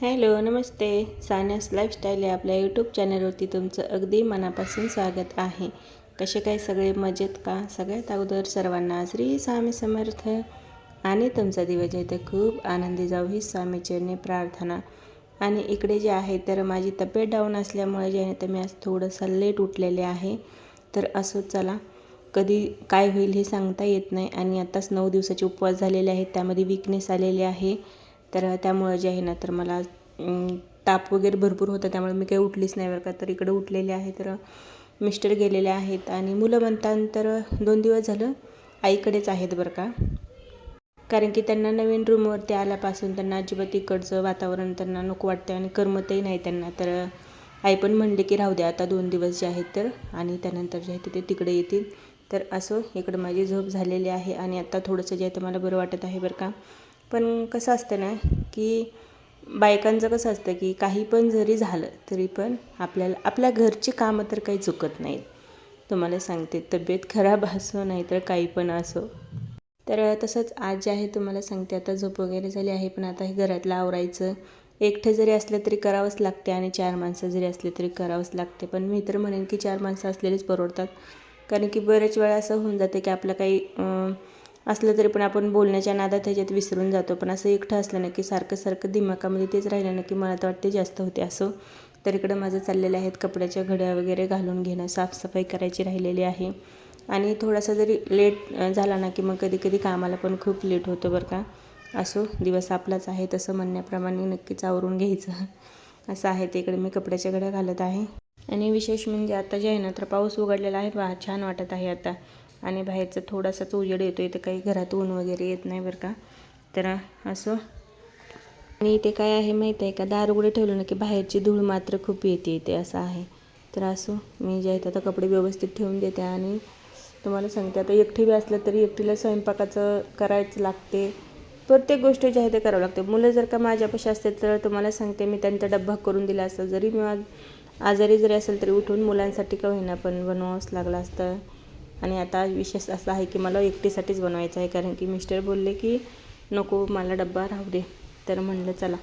Hello नमस्ते. सान्यास lifestyle या आपल्या YouTube चॅनलवरती तुमचं अगदी मनापासून स्वागत आहे. कसे काय सगळे? मजेत का? सगळ्यात अगोदर सर्वांना श्री स्वामी समर्थ आणि तुमचा दिवस आहे खूप आनंदी जाऊ ही स्वामीचरणी प्रार्थना. आणि इकडे जे आहे तर माझी तब्येत डाऊन असल्यामुळे जे आहे तर मी आज थोडंसं लेट उठलेले आहे. तर असं चला. कधी काय होईल हे सांगता येत नाही आणि आत्ताच नऊ दिवसाचे उपवास झालेले आहेत त्यामध्ये विकनेस आलेले आहे. तर त्यामुळं जे आहे ना तर मला ताप वगैरे भरपूर होता. त्यामुळे मी काही उठलीच नाही बरं का. तर इकडे उठलेले आहे तर मिस्टर गेलेले आहेत. आणि मुलं म्हणतात तर दोन दिवस झालं आईकडेच आहेत बरं का. कारण की त्यांना नवीन रूमवरती आल्यापासून त्यांना अजिबात इकडचं वातावरण त्यांना नको वाटतं आणि करमतही नाही त्यांना. तर आई पण म्हणले की राहू द्या आता दोन दिवस जे आहेत तर. आणि त्यानंतर जे आहे ते तिकडे येतील. तर असं इकडं माझी झोप झालेली आहे. आणि आता थोडंसं जे आहे ते मला बरं वाटत आहे बरं का. पण कसं असतं ना की बायकांचं कसं असतं की काही पण जरी झालं तरी पण आपल्याला आपल्या घरची कामं तर काही चुकत नाहीत. तुम्हाला सांगते तब्येत खराब असो नाही तर काही पण असो. तर तसंच आज जे आहे तुम्हाला सांगते आता झोप वगैरे झाली आहे पण आता हे घरातलं आवरायचं. एकटं जरी असलं तरी करावंच लागते आणि चार माणसं जरी असले तरी करावंच लागते. पण मी तर म्हणेन की चार माणसं असलेलीच परवडतात. कारण की बरेच वेळा असं होऊन जाते की आपलं काही असलं तरी पण आपण बोलण्याच्या नादात ह्याच्यात विसरून जातो. पण असं एकटं असलं ना की सारखं सारखं दिमाकामध्ये तेच राहिलं ना की मला तर वाटते जास्त होते असं. तर इकडं माझं चाललेलं आहेत कपड्याच्या घड्या वगैरे घालून घेणं साफसफाई करायची राहिलेली आहे. आणि थोडासा जरी लेट झाला ना की मग कधी कधी कामाला पण खूप लेट होतो बरं का. असो दिवस आपलाच आहे तसं म्हणण्याप्रमाणे नक्कीच आवरून घ्यायचं. असं आहे ते इकडे मी कपड्याच्या घड्या घालत आहे. आणि विशेष म्हणजे आता जे आहे ना तर पाऊस उघडलेला आहे. पहा छान वाटत आहे आता. आणि बाहेरचं थोडासाच उजेड येतो इथं काही घरात ऊन वगैरे येत नाही बरं का. तर असो. आणि इथे काय आहे माहीत आहे का? दार उघडे ठेवलं ना की बाहेरची धूळ मात्र खूप येते इथे असं आहे. तर असो मी जे आहेत आता कपडे व्यवस्थित ठेवून देते आणि तुम्हाला सांगते आता एकटी बी असलं तरी एकटीला स्वयंपाकाचं करायचं लागते. प्रत्येक गोष्ट जी आहे ते करावं लागते. मुलं जर का माझ्यापाशी असते तर तुम्हाला सांगते मी त्यांचा डब्बा करून दिला असता. जरी मी आज आजारी जरी असेल तरी उठून मुलांसाठी का होईना पण बनवावंच लागलं असतं. आणि आता विशेष असं आहे की मला एकटीसाठीच बनवायचं आहे कारण की मिस्टर बोलले की नको मला डब्बा राहू दे. तर म्हणलं चला.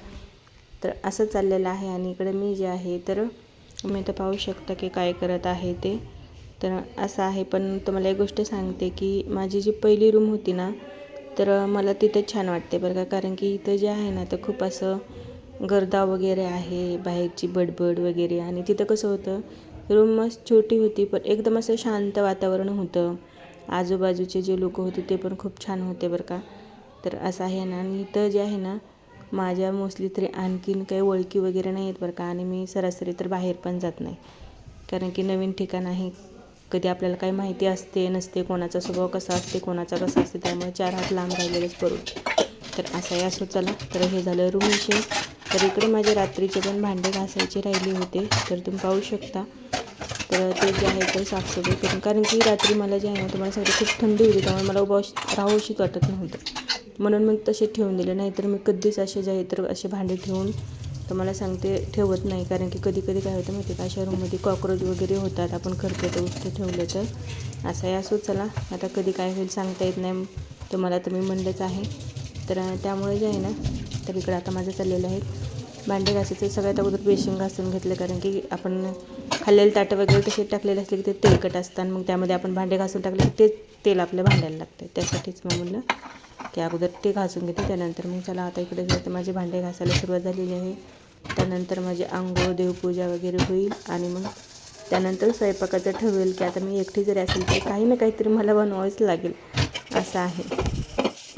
तर असं चाललेलं आहे आणि इकडे मी जे आहे तर मी तर पाहू शकता की काय करत आहे ते. तर असं आहे पण तुम्हाला एक गोष्ट सांगते की माझी जी पहिली रूम होती ना तर मला तिथं छान वाटते बरं का कारण की इथं जे आहे ना तर खूप असं गर्दा वगैरे आहे बाहेरची बडबड वगैरे. आणि तिथं कसं होतं रूम मस्त छोटी होती पण एकदम असं शांत वातावरण होतं. आजूबाजूचे जे लोक होते ते पण खूप छान होते बरं का. तर असं आहे ना आणि इथं जे आहे ना माझ्या मोस्टली तरी आणखीन काही ओळखी वगैरे नाही आहेत बरं का आणि मी सरासरी तर बाहेर पण जात नाही. कारण की नवीन ठिकाण आहे कधी आपल्याला काही माहिती असते नसते कोणाचा स्वभाव कसा असते कोणाचा कसा असते त्यामुळे चार हात लांब राहिलेलंच करू तर असं असो चला. तर हे झालं रूम विषय. तर इकडे माझे रात्रीचे पण भांडे घासायचे राहिले होते. तर तुम्ही पाहू शकता. तर ते जे आहे ते साफसफाई करून कारण की रात्री मला जे आहे ना तुम्हाला सांगते खूप थंडी होती त्यामुळे मला उभा राहूशीच वाटत नव्हतं. म्हणून मग तसे ठेवून दिले. नाहीतर मी कधीच असे जे आहे तर असे भांडे ठेवून तुम्हाला सांगते ठेवत नाही. कारण की कधी कधी काय होतं माहिती आहे का अशा रूममध्ये कॉक्रोच वगैरे होतात. आपण करतो तर उठतं ठेवले तर. असं आहे असो चला. आता कधी काय होईल सांगता येत नाही. तुम्हाला तर मी म्हणलंच आहे. तर त्यामुळे जे आहे ना तर इकडं आता माझं चाललेलं आहे भांडे घासायचं सगळ्यात अगोदर बेसिन घासून घेतलं कारण की आपण खाल्लेले ताटं वगैरे तसे टाकलेले असले की ते तेलकट असतात मग त्यामध्ये आपण भांडे घासून टाकले की ते तेल आपल्या भांड्याला लागतं त्यासाठीच मग म्हणलं की अगोदर ते घासून घेते त्यानंतर मग चला आता इकडे जर तर माझे भांडे घासायला सुरुवात झालेली आहे. त्यानंतर माझी आंघोळ देवपूजा वगैरे होईल आणि मग त्यानंतर स्वयंपाकाचं ठरवेल की आता मी एकटी जरी असेल तर काही ना काहीतरी मला बनवावंच लागेल असं आहे.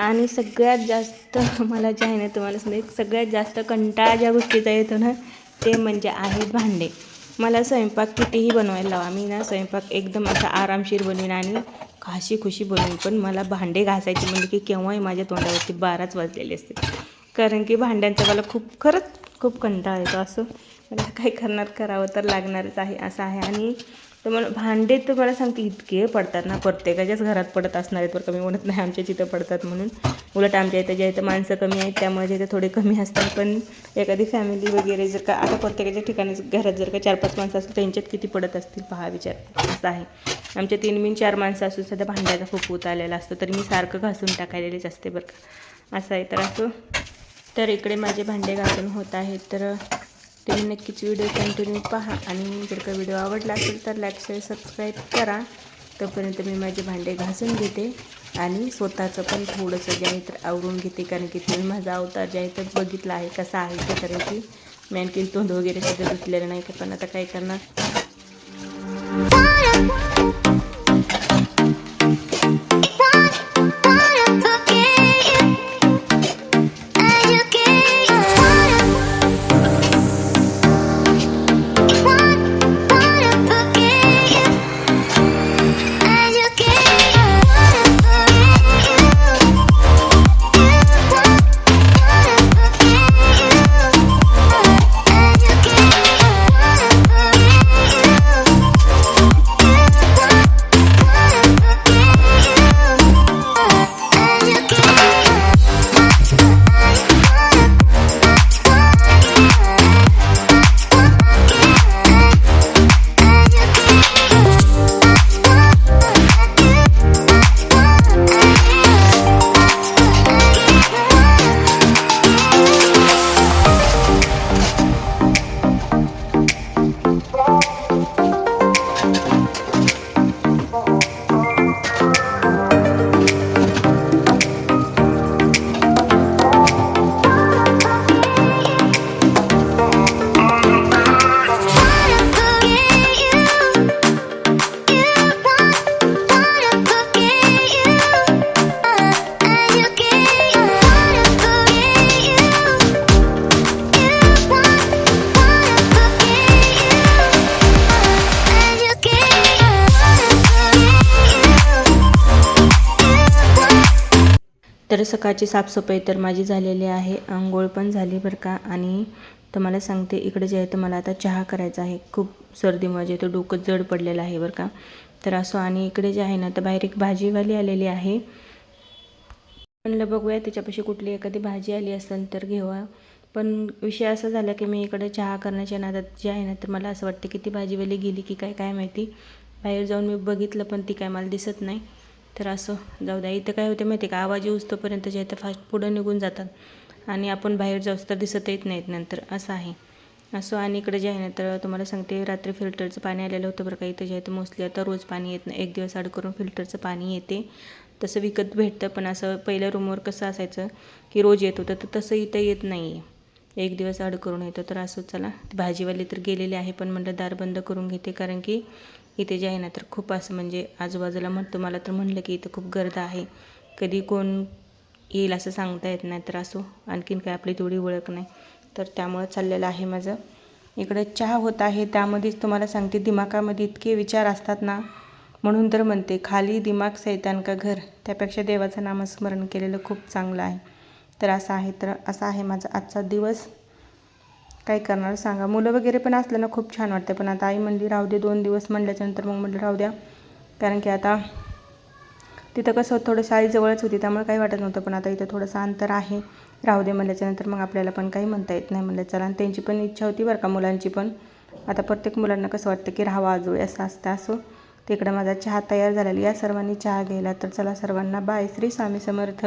आणि सगळ्यात जास्त मला जे आहे ना तुम्हाला सांगते सगळ्यात जास्त कंटाळा ज्या गोष्टीचा येतो ना ते म्हणजे आहेत भांडे. मला स्वयंपाक कितीही बनवायला लावा मी ना स्वयंपाक एकदम असा आरामशीर बनवीन आणि खाशी खुशी बनवीन पण मला भांडे घासायचे म्हणजे की केव्हाही माझ्या तोंडावरती बाराच वाजलेले असते कारण की भांड्यांचा मला खूप खरंच खूप कंटाळा येतो. असं मला काय करणार करावं तर लागणारच आहे असं आहे. आणि तर मला भांडे तर मला सांगते इतके पडतात ना प्रत्येकाच्याच घरात पडत असणार आहेत. बरं कमी म्हणत नाही आमच्या इथं पडतात म्हणून. उलट आमच्या इथं ज्या इथं माणसं कमी आहेत त्यामुळे तिथे थोडे कमी असतात. पण एखादी फॅमिली वगैरे जर का आता प्रत्येकाच्या ठिकाणी घरात जर का चार पाच माणसं असतील त्यांच्यात किती पडत असतील? पहा विचार. असं आहे. आमच्या तीन मिन चार माणसं असून सध्या भांड्याचा खूप आलेला असतो. तरी मी सारखं घासून टाकायलेलीच असते बरं का. असं आहे. तर असं तर इकडे माझे भांडे घासून होत आहेत. तर तुम्ही नक्कीच व्हिडिओ कंटिन्यू पहा आणि जर का व्हिडिओ आवडला असेल तर लाईक शेअर सबस्क्राईब करा. तोपर्यंत मी माझे भांडे घासून घेते आणि स्वतःचं पण थोडंसं जे आहे तर आवरून घेते कारण की तुम्ही माझा अवतार जे आहे तर बघितला आहे कसा आहे ते कारण की मी आणखी तोंड वगैरे सगळं धुतलेलं नाही का पण आता काय करणार? तर सकाळची साफसफाई तर माझी झालेली आहे. आंघोळ पण झाली बरं का. आणि तुम्हाला सांगते इकडे जे आहे तर मला आता चहा करायचा आहे. खूप सर्दीमुळे जे तर डोकं जड पडलेलं आहे बरं का. तर असो आणि इकडे जे आहे ना तर बाहेर एक भाजीवाली आलेली आहे. म्हणलं बघूया त्याच्यापाशी कुठली एखादी भाजी आली असेल तर घेऊया पण विषय असा झाला की मी इकडे चहा करण्याच्या नादात जे आहे ना तर मला असं वाटतं की ती भाजीवाली गेली की काय काय माहिती. बाहेर जाऊन मी बघितलं पण ती काय मला दिसत नाही. तर असं जाऊ द्या. इथं काय होते माहिती आहे का? आवाज येऊस्तोपर्यंत जे आहे तर फास्ट पुढं निघून जातात. आणि आपण बाहेर जाऊस तर दिसत येत नाहीत नंतर. असं आहे. असं आणि इकडे जे आहे ना तर तुम्हाला सांगते रात्री फिल्टरचं पाणी आलेलं होतं बरं का. इथं जे आहे तर मोस्टली आता रोज पाणी येत नाही. एक दिवस आड करून फिल्टरचं पाणी येते. तसं विकत भेटतं पण असं पहिल्या रूमवर कसं असायचं की रोज येत होतं. तर तसं इथं येत नाही आहे एक दिवस आड करून येतं. तर असं चला. भाजीवाली तर गेलेली आहे पण म्हटलं दार बंद करून घेते. कारण की इथे जे आहे ना तर खूप असं म्हणजे आजूबाजूला म्हणतो मला तर म्हणलं की इथं खूप गर्द आहे. कधी कोण येईल असं सांगता येत नाही तर असो आणखीन काय आपली तेवढी ओळख नाही. तर त्यामुळं चाललेलं आहे माझं. इकडे चहा होत आहे त्यामध्येच तुम्हाला सांगते दिमागामध्ये इतके विचार असतात ना म्हणून तर म्हणते खाली दिमाग सैतान का घर? त्यापेक्षा देवाचं नामस्मरण केलेलं खूप चांगलं आहे. तर असं आहे तर असा आहे माझा आजचा दिवस. काय करणार सांगा. मुलं वगैरे पण असलं ना खूप छान वाटतं पण आता आई म्हणली राहू दे दोन दिवस म्हणल्याच्यानंतर मग म्हटलं राहू द्या. कारण की आता तिथं कसं थोडं शाळेजवळच होती त्यामुळे काही वाटत नव्हतं. पण आता इथं थोडंसं अंतर आहे. राहू दे म्हणल्याच्यानंतर मग आपल्याला पण काही म्हणता येत नाही म्हणलं चला आणि त्यांची पण इच्छा होती बरं का मुलांची पण. आता प्रत्येक मुलांना कसं वाटतं की राहावा आजो असं असतं असो. तिकडं माझा चहा तयार झालेला या सर्वांनी चहा घ्यायला. तर चला सर्वांना. बाय. श्री स्वामी समर्थ.